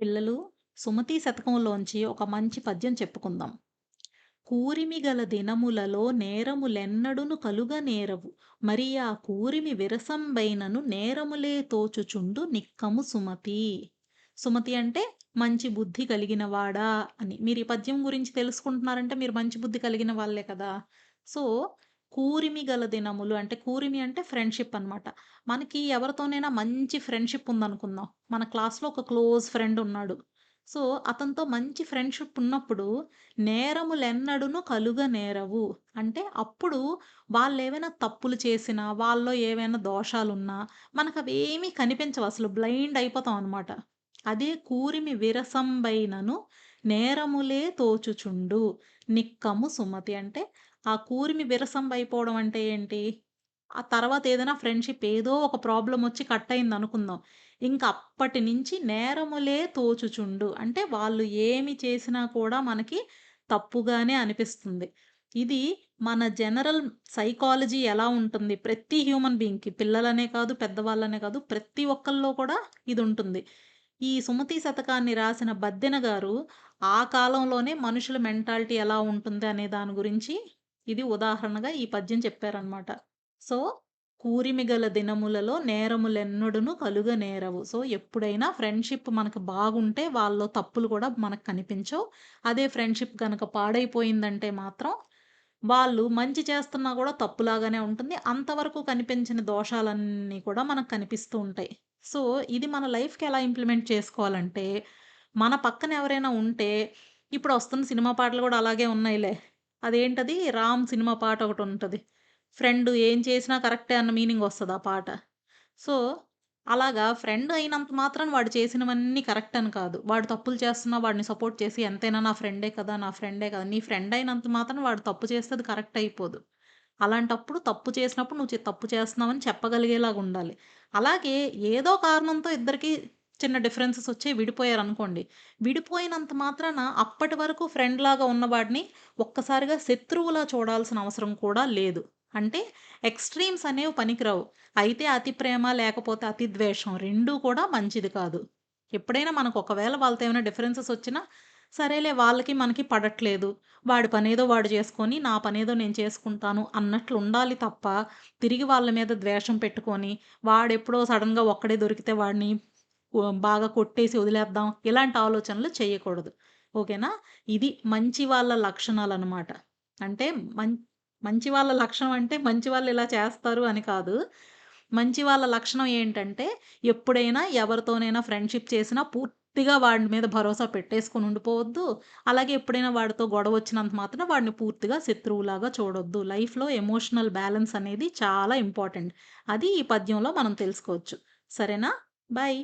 పిల్లలు సుమతి శతకంలోంచి ఒక మంచి పద్యం చెప్పుకుందాం. కూరిమి గల దినములలో నేరములెన్నడును కలుగ నేరవు మరి ఆ కూరిమి విరసంబైనను నేరములే తోచుచుండు నిక్కము సుమతి. సుమతి అంటే మంచి బుద్ధి కలిగిన వాడా అని. మీరు ఈ పద్యం గురించి తెలుసుకుంటున్నారంటే మీరు మంచి బుద్ధి కలిగిన వాళ్ళే కదా! సో, కూరిమి గల దినములు అంటే కూరిమి అంటే ఫ్రెండ్‌షిప్ అనమాట. మనకి ఎవరితోనైనా మంచి ఫ్రెండ్‌షిప్ ఉందనుకుందాం. మన క్లాస్‌లో ఒక క్లోజ్ ఫ్రెండ్ ఉన్నాడు. సో, అతనితో మంచి ఫ్రెండ్‌షిప్ ఉన్నప్పుడు నేరములెన్నడును కలుగ నేరవు. అంటే అప్పుడు వాళ్ళు ఏమైనా తప్పులు చేసినా, వాళ్ళలో ఏవైనా దోషాలున్నా మనకవేమీ కనిపించవు అసలు బ్లైండ్ అయిపోతాం అనమాట. అదే కూరిమి విరసంబైనను నేరములే తోచుచుండు నిక్కము సుమతి. అంటే ఆ కూరిమి అయిపోవడం అంటే ఏంటి? ఆ తర్వాత ఏదైనా ఫ్రెండ్‌షిప్ ఏదో ఒక ప్రాబ్లం వచ్చి కట్ అయిందనుకుందాం. ఇంక అప్పటి నుంచి నేరములే తోచుచుండు. అంటే వాళ్ళు ఏమి చేసినా కూడా మనకి తప్పుగానే అనిపిస్తుంది. ఇది మన జనరల్ సైకాలజీ ఎలా ఉంటుంది? ప్రతి హ్యూమన్ బీయింగ్‌కి పిల్లలనే కాదు, పెద్దవాళ్ళనే కాదు ప్రతి ఒక్కళ్ళలో కూడా ఇది ఉంటుంది ఈ సుమతి శతకాన్ని రాసిన బద్దెన గారు ఆ కాలంలోనే మనుషుల మెంటాలిటీ ఎలా ఉంటుంది అనే దాని గురించి ఇది ఉదాహరణగా ఈ పద్యం చెప్పారనమాట. సో, కూరిమిగల దినములలో నేరములెన్నడును కలుగ నేరవు. సో, ఎప్పుడైనా ఫ్రెండ్‌షిప్ మనకు బాగుంటే వాళ్ళ తప్పులు కూడా మనకు కనిపించవు. అదే ఫ్రెండ్‌షిప్ కనుక పాడైపోయిందంటే మాత్రం వాళ్ళు మంచి చేస్తున్నా కూడా తప్పులాగానే ఉంటుంది. అంతవరకు కనిపించిన దోషాలన్నీ కూడా మనకు కనిపిస్తూ ఉంటాయి. సో, ఇది మన లైఫ్‌కి ఎలా ఇంప్లిమెంట్ చేసుకోవాలంటే, మన పక్కన ఎవరైనా ఉంటే ఇప్పుడు వస్తున్న సినిమా పాటలు కూడా అలాగే ఉన్నాయిలే. అదేంటది 'రామ్' సినిమా పాట ఒకటి ఉంటుంది ఫ్రెండ్ ఏం చేసినా కరెక్టే అన్న మీనింగ్ వస్తుంది ఆ పాట. సో, అలాగా ఫ్రెండ్ అయినంత మాత్రం వాడు చేసినవన్నీ కరెక్ట్ అని కాదు. వాడు తప్పులు చేస్తున్నా వాడిని సపోర్ట్ చేసి ఎంతైనా నా ఫ్రెండే కదా! నా ఫ్రెండే కదా! నీ ఫ్రెండ్ అయినంత మాత్రం వాడు తప్పు చేస్తే అది కరెక్ట్ అయిపోదు. అలాంటప్పుడు తప్పు చేసినప్పుడు నువ్వు తప్పు చేస్తున్నావని చెప్పగలిగేలాగా ఉండాలి. అలాగే ఏదో కారణంతో ఇద్దరికీ చిన్న డిఫరెన్సెస్ వచ్చి విడిపోయారనుకోండి. విడిపోయినంత మాత్రాన అప్పటి వరకు ఫ్రెండ్‌లాగా ఉన్నవాడిని ఒక్కసారిగా శత్రువులా చూడాల్సిన అవసరం కూడా లేదు. అంటే ఎక్స్‌ట్రీమ్స్ అనేవి పనికిరావు. అయితే అతి ప్రేమ లేకపోతే అతి ద్వేషం రెండూ కూడా మంచిది కాదు. ఎప్పుడైనా మనకు ఒకవేళ వాళ్ళతో ఏమైనా డిఫరెన్సెస్ వచ్చినా సరేలే వాళ్ళకి మనకి పడట్లేదు. వాడి పనేదో వాడు చేసుకొని, నా పనేదో నేను చేసుకుంటాను అన్నట్లు ఉండాలి తప్ప, తిరిగి వాళ్ళ మీద ద్వేషం పెట్టుకొని, వాడెప్పుడో సడన్గా ఒక్కడే దొరికితే వాడిని బాగా కొట్టేసి వదిలేద్దాం. ఇలాంటి ఆలోచనలు చేయకూడదు. ఓకేనా? ఇది మంచి వాళ్ళ లక్షణాలనమాట. అంటే మం మంచి వాళ్ళ లక్షణం అంటే మంచి వాళ్ళు ఇలా చేస్తారు అని కాదు. మంచి వాళ్ళ లక్షణం ఏంటంటే ఎప్పుడైనా ఎవరితోనైనా ఫ్రెండ్‌షిప్ చేసినా పూర్తిగా వాడి మీద భరోసా పెట్టేసుకొని ఉండిపోవద్దు. అలాగే ఎప్పుడైనా వాడితో గొడవ వచ్చినంత మాత్రం వాడిని పూర్తిగా శత్రువులాగా చూడొద్దు. లైఫ్‌లో ఎమోషనల్ బ్యాలెన్స్ అనేది చాలా ఇంపార్టెంట్. అది ఈ పద్యంలో మనం తెలుసుకోవచ్చు. సరేనా? బాయ్.